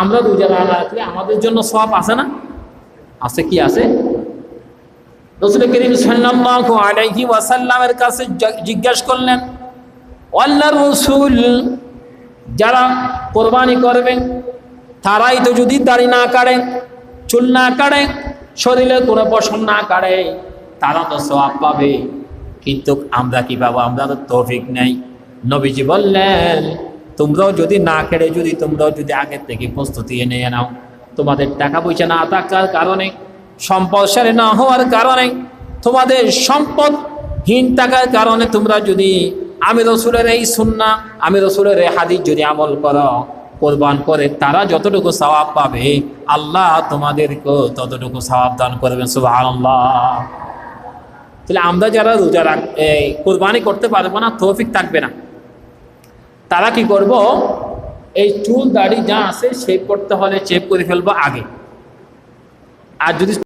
আমরা রোজা রাখলে আমাদের জন্য সব আছে না? আছে কি আছে? রসুল করিম সাল্লাল্লাহু আলাইহি ওয়াসাল্লামের কাছে জিজ্ঞাসা করলেন, আল্লাহ রসুল যারা কোরবানি করবেন, তারাই তো যদি দাড়ি না কাটে চুল না কাটে শরীরে কোনো পশম না কাটে তারা তো সব পাবে। কিন্তু আমরা কি পাবো? আমরা তো তৌফিক নেই। নবীজি বললেন তোমরাও যদি না কেড়ে যদি তোমরাও যদি আগের থেকে প্রস্তুতি এনে নাও, তোমাদের টাকা পয়সা না থাকার কারণে সম্পদশালী না হওয়ার কারণে, তোমাদের সম্পদহীন থাকার কারণে তোমরা যদি আমি রসুলের এই সুন্না, আমি রসুলের এই হাদিস যদি আমল করো, কোরবান করে তারা যতটুকু সওয়াব পাবে, আল্লাহ তোমাদেরকেও ততটুকু সওয়াব দান করবেন সুবাহ তাহলে আমরা যারা রোজা রাখ কোরবানি করতে পারব না, তৌফিক থাকবে না। তারা কি করব? এই চুল দাড়ি যা আছে সেই করতে হলে চেপ করে ফেলব আগে। আর যদি